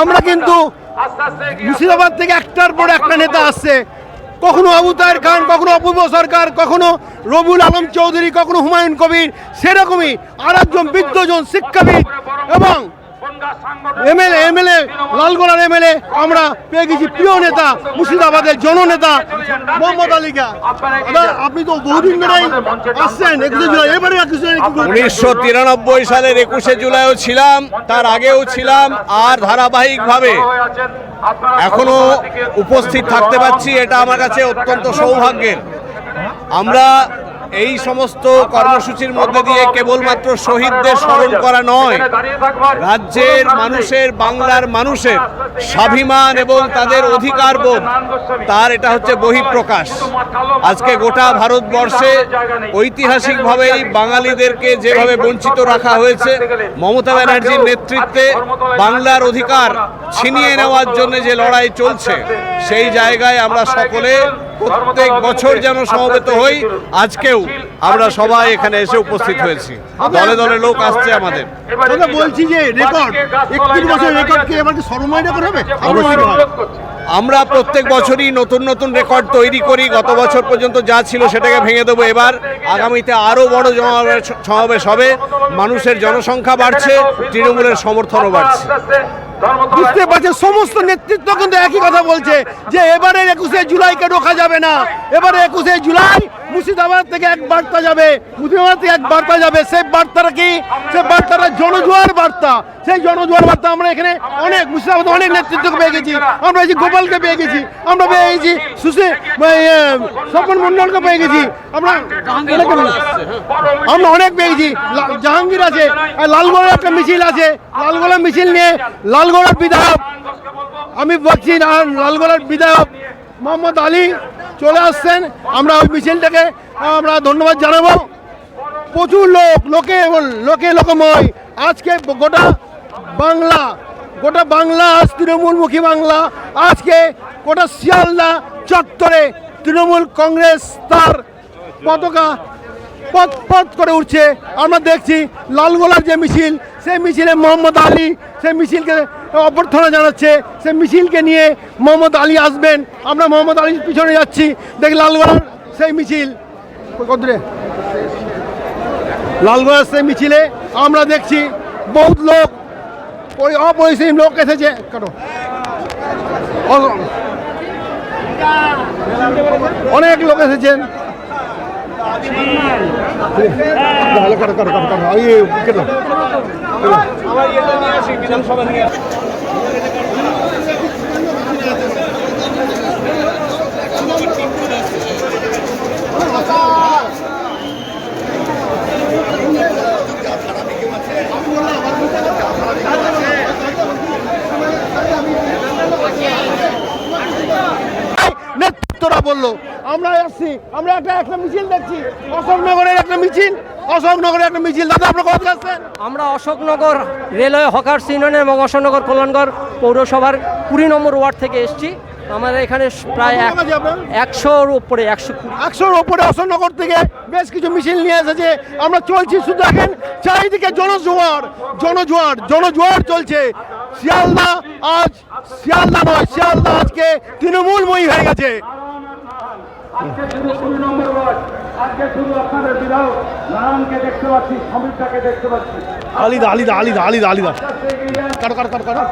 আমরা কিন্তু মুর্শিদাবাদ থেকে একটার পর একটা নেতা আসছে। কখনো আবু তাহের খান, কখনো অপূর্ব সরকার, কখনো রবুল আলম চৌধুরী, কখনো হুমায়ুন কবির, সেরকমই আর একজন বিদ্যজন শিক্ষাবিদ এবং এমএলএ এমএলএ লালগোলার এমএলএ আমরা পেয়ে গেছি প্রিয় নেতা মুর্শিদাবাদের জননেতা মোহাম্মদ আলীকা আপনি তো বহুদিন ধরেই আসছেন একুশে জুলাই এবারে? উনিশশো তিরানব্বই সালের একুশে জুলাইও ছিলাম তার আগেও ছিলাম আর ধারাবাহিকভাবে এখনও উপস্থিত থাকতে পারছি এটা আমার কাছে অত্যন্ত সৌভাগ্যের। আমরা এই সমস্ত কর্মসূচির মধ্যে দিয়ে কেবলমাত্র শহীদদের স্মরণ করা নয়, রাজ্যের মানুষের, বাংলার মানুষের স্বাভিমান এবং তাদের অধিকারবোধ তার এটা হচ্ছে বহিঃপ্রকাশ। আজকে গোটা ভারতবর্ষে ঐতিহাসিকভাবেই বাঙালিদেরকে যেভাবে বঞ্চিত রাখা হয়েছে, মমতা ব্যানার্জির নেতৃত্বে বাংলার অধিকার ছিনিয়ে নেওয়ার জন্য যে লড়াই চলছে, সেই জায়গায় আমরা সকলে প্রত্যেক বছর যেন সমবেত হই আজকেও আমরা সবাই এখানে এসে উপস্থিত হয়েছি। দলে দলে লোক আসছে আমাদের। বলছি যে রেকর্ড একত্রিশ বছর রেকর্ড কি এবার সর্বময় রেকর্ড হবে? আমরা প্রত্যেক বছরই নতুন নতুন রেকর্ড তৈরি করি। গত বছর পর্যন্ত যা ছিল সেটাকে ভেঙে দেবো। এবার আগামীতে আরও বড় সমাবেশ হবে। মানুষের জনসংখ্যা বাড়ছে তৃণমূলের সমর্থনও বাড়ছে। বুঝতে পারছে সমস্ত নেতৃত্ব কিন্তু একই কথা বলছে, যে এবারের একুশে জুলাইকে রোখা যাবে না। এবারে একুশে জুলাই মুর্শিদাবাদ থেকে এক বার্তা যাবে মুর্শিদাবাদ থেকে এক বার্তা যাবে। সেই বার্তাটা কি? সেই বার্তাটা জনজোয়ার বার্তা। সেই জনজোয়ার বার্তা আমরা এখানে অনেক, মুর্শিদাবাদে অনেক নেতৃত্বকে পেয়ে গেছি। আমরা এই গোপালকে পেয়ে গেছি। আমরা পেয়ে গেছি সুশী স্বপন মন্ডলকে পেয়ে গেছি। আমরা আমরা অনেক পেয়েছি লা- জাহাঙ্গীর আছে, আর লালগড়ের একটা মিছিল আছে। লালগোলার মিছিল নিয়ে লালগড়ার বিধায়ক, আমি বলছি লালগড়ার বিধায়ক মোহাম্মদ আলী চলে আসছেন। আমরা ওই মিছিলটাকে, আমরা ধন্যবাদ জানাব। প্রচুর লোক, লোকে লোকে লোকময়। আজকে গোটা বাংলা গোটা বাংলা আজ তৃণমূলমুখী বাংলা। আজকে গোটা শিয়ালদা চত্বরে তৃণমূল কংগ্রেস তার পতাকা পথ পথ করে উঠছে। আমরা দেখছি লালগোলার যে মিছিল, সেই মিছিলে মোহাম্মদ আলী, সেই মিছিলকে অভ্যর্থনা জানাচ্ছে। সেই মিছিলকে নিয়ে মোহাম্মদ আলী আসবেন। আমরা মোহাম্মদ আলীর পিছনে যাচ্ছি। দেখি লালগোলার সেই মিছিল। কত দূরে? লালগোলার সেই মিছিলে আমরা দেখছি বহুত লোক, ওই অপরিসীম লোক এসেছে। অ- অনেক লোক এসেছেন। ভালো কাটো কাটো কাটো এই কেটো নেতৃত্বরা বলল আমরা আসছি আমরা একটা একটা মিছিল দেখছি। অশোকনগরের একটা মিছিল অশোকনগরের একটা মিছিল। দাদা আপনার কথা আসছেন আমরা অশোকনগর রেলওয়ে হকার ইউনিয়নের এবং অশোকনগর কল্যাণগড় পৌরসভার কুড়ি নম্বর ওয়ার্ড থেকে এসছি। আমাদের এখানে প্রায় কত? একশোর উপরে একশো একশোর ওপরে অশোকনগর থেকে বেশ কিছু মিছিল নিয়ে এসেছে। আমরা চলছি শুধু দেখেন চারিদিকে জনজোয়ার জনজোয়ার জনজোয়ার চলছে। শিয়ালদা আজ শিয়ালদা নয় শিয়ালদা আজকে তৃণমূলময়ী হয়ে গেছে। আজকে শুধু কুড়ি নম্বর ওয়ার্ড। আজকে শুধু আপনাদের বিধায়ক নারায়ণকে দেখতে পাচ্ছি সমীরটাকে দেখতে পাচ্ছি। আলিদা আলিদা আলিদা আলিদা আলিদা। কাটো কাটো কাটো কাটো।